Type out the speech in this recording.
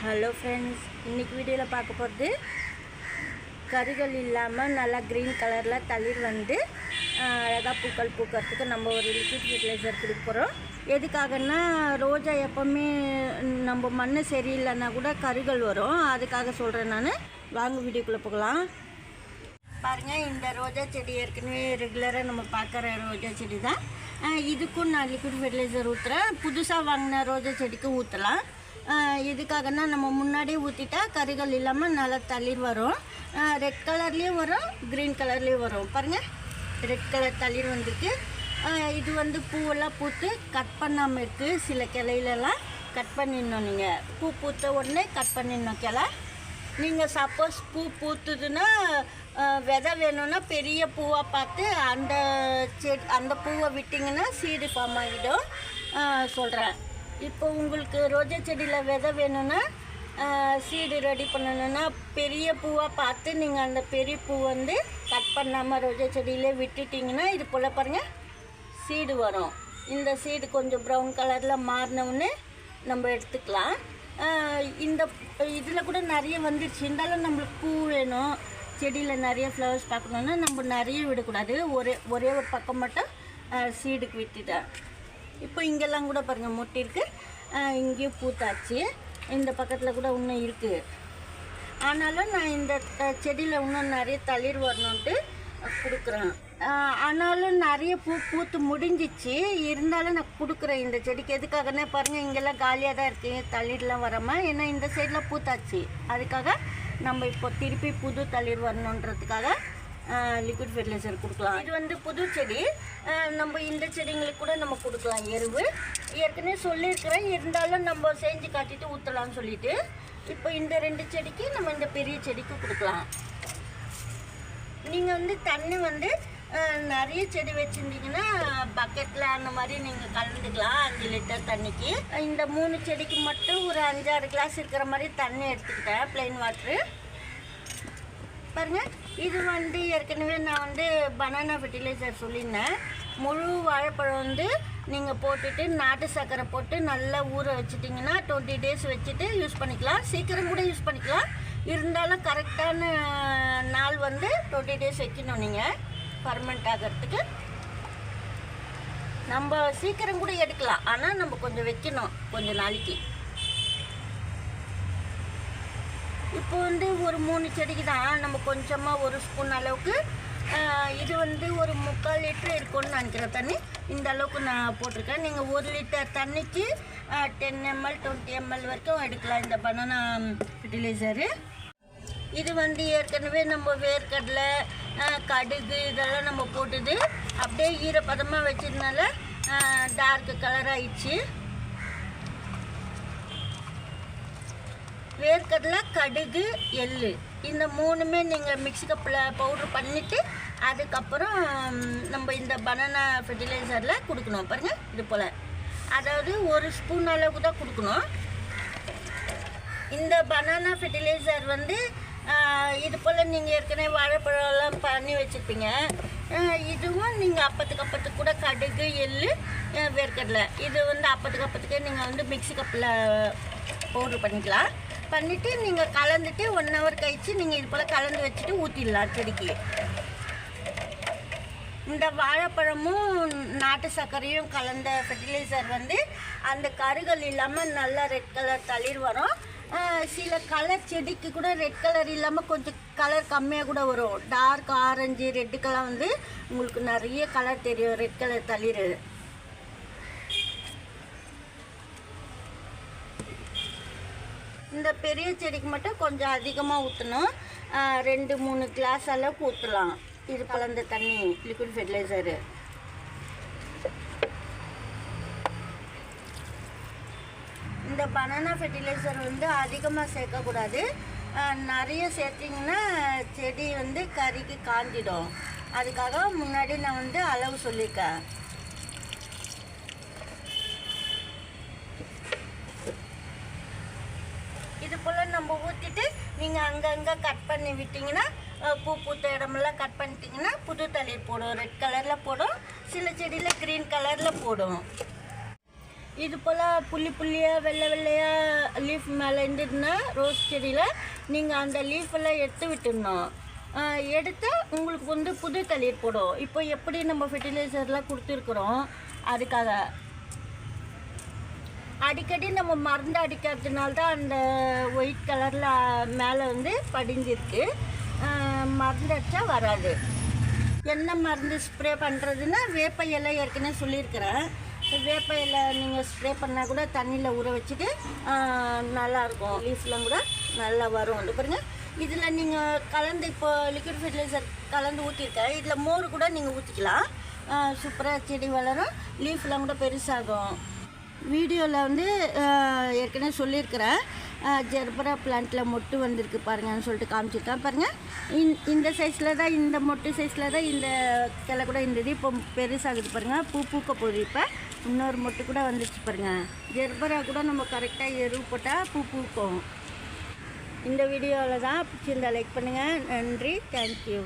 Hello friends இன்றைக்கி வீடியோவில் பார்க்க போகிறது கருகள் இல்லாமல் நல்லா க்ரீன் கலரில் தளிர் வந்து அழகாக பூக்கள் பூக்கிறதுக்கு நம்ம ஒரு லிக்விட் ஃபெர்டிலைசர் கொடுக்க போகிறோம் எதுக்காகன்னா ரோஜா எப்போவுமே நம்ம மண் சரியில்லைன்னா கூட கருகள் வரும். அதுக்காக சொல்கிறேன் நான். வாங்க வீடியோக்குள்ளே போகலாம். பாருங்கள் இந்த ரோஜா செடி ஏற்கனவே ரெகுலராக நம்ம பார்க்குற ரோஜா செடி தான் இதுக்கும் நான் லிக்விட் ஃபெர்டிலைசர் ஊற்றுறேன் புதுசாக வாங்கின ரோஜா செடிக்கும் ஊற்றலாம் எதுக்காகன்னா நம்ம முன்னாடியே ஊற்றிட்டா கறிகள் இல்லாமல் நல்லா தளிர் வரும். ரெட் கலர்லேயும் வரும் க்ரீன் கலர்லேயும் வரும். பாருங்கள் ரெட் கலர் தளிர் வந்திருக்கு. இது வந்து பூவெல்லாம் பூத்து கட் பண்ணாமல் இருக்குது சில கிளையிலலாம் கட் பண்ணிடணும் நீங்கள் பூ பூத்த உடனே கட் பண்ணிடணும் கிளை. நீங்கள் சப்போஸ் பூ பூத்துதுன்னா விதை வேணும்னா பெரிய பூவாக பார்த்து அந்த செடி அந்த பூவை விட்டிங்கன்னா சீடு ஃபார்ம் ஆகிடும் சொல்கிறேன் இப்போ உங்களுக்கு ரோஜா செடியில் விதை வேணும்னா சீடு ரெடி பண்ணணும்னா பெரிய பூவாக பார்த்து நீங்கள் அந்த பெரிய பூ வந்து கட் பண்ணாமல் ரோஜா செடியிலே விட்டுட்டிங்கன்னா இது போல் பாருங்கள் சீடு வரும். இந்த சீடு கொஞ்சம் ப்ரௌன் கலரில் மாறினவுன்னு நம்ம எடுத்துக்கலாம். இந்த இதில் கூட நிறைய வந்துடுச்சு இருந்தாலும் நம்மளுக்கு பூ வேணும். செடியில் நிறைய ஃப்ளவர்ஸ் பார்க்கணுன்னா நம்ம நிறைய விடக்கூடாது. ஒரே ஒரே ஒரு பக்கம் மட்டும் சீடுக்கு விட்டுட்டேன். இப்போ இங்கெல்லாம் கூட பாருங்கள் முட்டி இருக்குது இங்கேயும் பூத்தாச்சு. இந்த பக்கத்தில் கூட இன்னும் இருக்குது ஆனாலும் நான் இந்த செடியில் இன்னும் நிறைய தளிர் வரணுன்ட்டு கொடுக்குறேன். ஆனாலும் நிறைய பூ பூத்து முடிஞ்சிச்சு. இருந்தாலும் நான் கொடுக்குறேன் இந்த செடிக்கு. எதுக்காகனே பாருங்கள் இங்கெல்லாம் காலியாக தான் இருக்குது தளிர்லாம் வராமல் ஏன்னா இந்த சைடில் பூத்தாச்சு. அதுக்காக நம்ம இப்போ திருப்பி புது தளிர் வரணுன்றதுக்காக லிக்விட் ஃபெர்டிலைசர் கொடுக்கலாம். இது வந்து புது செடி. நம்ம இந்த செடிங்களுக்கு கூட நம்ம கொடுக்கலாம். எருவு. ஏற்கனவே சொல்லியிருக்கிறேன். இருந்தாலும் நம்ம செஞ்சு காட்டிட்டு ஊற்றலாம்னு சொல்லிட்டு இப்போ இந்த ரெண்டு செடிக்கு நம்ம இந்த பெரிய செடிக்கு கொடுக்கலாம். நீங்கள் வந்து தண்ணி வந்து நிறைய செடி வச்சுருந்தீங்கன்னா பக்கெட்டில் அந்த மாதிரி நீங்கள் கலந்துக்கலாம் அஞ்சு லிட்டர் தண்ணிக்கு. இந்த மூணு செடிக்கு மட்டும் ஒரு அஞ்சாறு கிளாஸ் இருக்கிற மாதிரி தண்ணி எடுத்துக்கிட்டேன் ப்ளைன் வாட்ரு பாருங்கள் இது வந்து ஏற்கனவே நான் வந்து பனானா ஃபெர்டிலைசர் சொல்லியிருந்தேன். முழு வாழைப்பழம் வந்து நீங்கள் போட்டுட்டு நாட்டு சர்க்கரை போட்டு நல்லா ஊற வச்சிட்டிங்கன்னா டுவெண்ட்டி டேஸ் வச்சுட்டு யூஸ் பண்ணிக்கலாம். சீக்கிரம் கூட யூஸ் பண்ணிக்கலாம். இருந்தாலும் கரெக்டான நாள் வந்து டுவெண்ட்டி டேஸ் வைக்கணும் நீங்கள் பர்மனெண்ட் ஆகிறதுக்கு. நம்ம சீக்கிரம் கூட எடுக்கலாம். ஆனால் நம்ம கொஞ்சம் வைக்கணும் கொஞ்சம் நாளைக்கு. இப்போ வந்து ஒரு மூணு செடிக்கு தான். நம்ம கொஞ்சமாக ஒரு ஸ்பூன் அளவுக்கு இது வந்து ஒரு முக்கால் லிட்டர் இருக்கும்னு நினைக்கிறேன் தண்ணி. இந்த அளவுக்கு நான் போட்டிருக்கேன். நீங்கள் ஒரு லிட்டர் தண்ணிக்கு டென் எம்எல் டுவெண்ட்டி எம்எல் வரைக்கும் எடுக்கலாம் இந்த பனானா ஃபெர்டிலைசரு இது வந்து ஏற்கனவே நம்ம வேர்க்கடலை கடுகு இதெல்லாம் நம்ம போட்டுது. அப்படியே ஈரப்பதமாக வச்சதுனால டார்க்கு கலர் ஆயிடுச்சு. வேர்க்கடலை கடுகு எள்ளு. இந்த மூணுமே நீங்கள் மிக்ஸி கப்பில் பவுட்ரு பண்ணிவிட்டு அதுக்கப்புறம் நம்ம இந்த பனானா ஃபெர்டிலைசரில் கொடுக்கணும். பாருங்கள் இது போல். அதாவது ஒரு ஸ்பூன் அளவுக்கு தான் கொடுக்கணும். இந்த பனானா ஃபெர்டிலைசர் வந்து இது போல் நீங்கள் ஏற்கனவே வாழைப்பழம்லாம் பண்ணி வச்சுருப்பீங்க. இதுவும் நீங்கள் அப்பத்துக்கு அப்பத்துக்கு கூட கடுகு எள்ளு வேர்க்கடலை. இது வந்து அப்பத்துக்கு அப்பத்துக்கே நீங்கள் வந்து மிக்ஸி கப்பில் பவுட்ரு பண்ணிக்கலாம். பண்ணிவிட்டு நீங்கள் கலந்துட்டு ஒன் ஹவர் கழித்து நீங்கள் இது போல் கலந்து வச்சுட்டு ஊற்றிடலாம் செடிக்கு. இந்த வாழைப்பழமும் நாட்டு சர்க்கரையும் கலந்த ஃபெர்டிலைசர் வந்து அந்த கருகள் இல்லாமல் நல்லா ரெட் கலர் தளிர் வரும். சில கலர் செடிக்கு கூட ரெட் கலர் இல்லாமல் கொஞ்சம் கலர் கம்மியாக கூட வரும். டார்க் ஆரஞ்சு ரெட்டுக்கெல்லாம் வந்து உங்களுக்கு நிறைய கலர் தெரியும். ரெட் கலர் தளிர். இந்த பெரிய செடிக்கு மட்டும் கொஞ்சம் அதிகமாக ஊற்றணும் ரெண்டு மூணு கிளாஸ் அளவுக்கு ஊற்றலாம் இது கலந்த தண்ணி லிக்விட் ஃபெர்டிலைசரு இந்த பனானா ஃபெர்டிலைசர் வந்து அதிகமாக சேர்க்கக்கூடாது நிறைய சேர்த்திங்கன்னா செடி வந்து கறிக்கு காஞ்சிடும். அதுக்காக முன்னாடி நான் வந்து அளவு சொல்லியிருக்கேன். இது போல் நம்ம ஊற்றிட்டு நீங்கள் அங்கங்கே கட் பண்ணி விட்டிங்கன்னா பூ பூத்த இடமெல்லாம் கட் பண்ணிட்டீங்கன்னா புது தளிர் போடும். ரெட் கலரில் போடும். சில செடியில் க்ரீன் கலரில் போடும். இது போல் புள்ளி புள்ளியாக வெள்ளை வெள்ளையாக லீஃப் மேலே இருந்ததுன்னா ரோஸ் செடியில் நீங்கள் அந்த லீஃப் எல்லாம் எடுத்து விட்டுடணும். எடுத்து உங்களுக்கு வந்து புது தளிர் போடும். இப்போ எப்படி நம்ம ஃபெர்டிலைசர்லாம் கொடுத்துருக்குறோம் அதுக்காக அடிக்கடி நம்ம மருந்து அடிக்கிறதுனால தான் அந்த ஒயிட் கலரில் மேலே வந்து படிஞ்சிருக்கு. மருந்து அடித்தா வராது. என்ன மருந்து ஸ்ப்ரே பண்ணுறதுன்னா வேப்ப இலை ஏற்கனவே சொல்லியிருக்கிறேன். வேப்ப இலை நீங்கள் ஸ்ப்ரே பண்ணால் கூட தண்ணியில் ஊற வச்சுட்டு நல்லாயிருக்கும் லீஃப்லாம் கூட நல்லா வரும். வந்து பாருங்கள் இதில் நீங்கள் கலந்து இப்போ லிக்விட் ஃபெர்டிலைசர் கலந்து ஊற்றிருக்கேன் இதில் மோர் கூட நீங்கள் ஊற்றிக்கலாம் சூப்பராக செடி வளரும். லீஃப்லாம் கூட பெருசாகும். வீடியோவில் வந்து ஏற்கனவே சொல்லியிருக்கிறேன். ஜெர்பரா பிளான்ட்டில் மொட்டு வந்திருக்கு பாருங்கன்னு சொல்லிட்டு காமிச்சிருக்கேன் பாருங்கள் இந் இந்த சைஸில் தான் இந்த மொட்டு சைஸில் தான் இந்த கிளை கூட இந்த இது இப்போ பெருசாகுது பாருங்கள் பூ பூக்க போகுது இப்போ. இன்னொரு மொட்டு கூட வந்துச்சு பாருங்கள் ஜெர்பரா கூட நம்ம கரெக்டாக எரு போட்டால் பூ பூக்கும். இந்த வீடியோவில் தான் பிடிச்சிருந்தா லைக் பண்ணுங்கள் நன்றி. தேங்க்யூ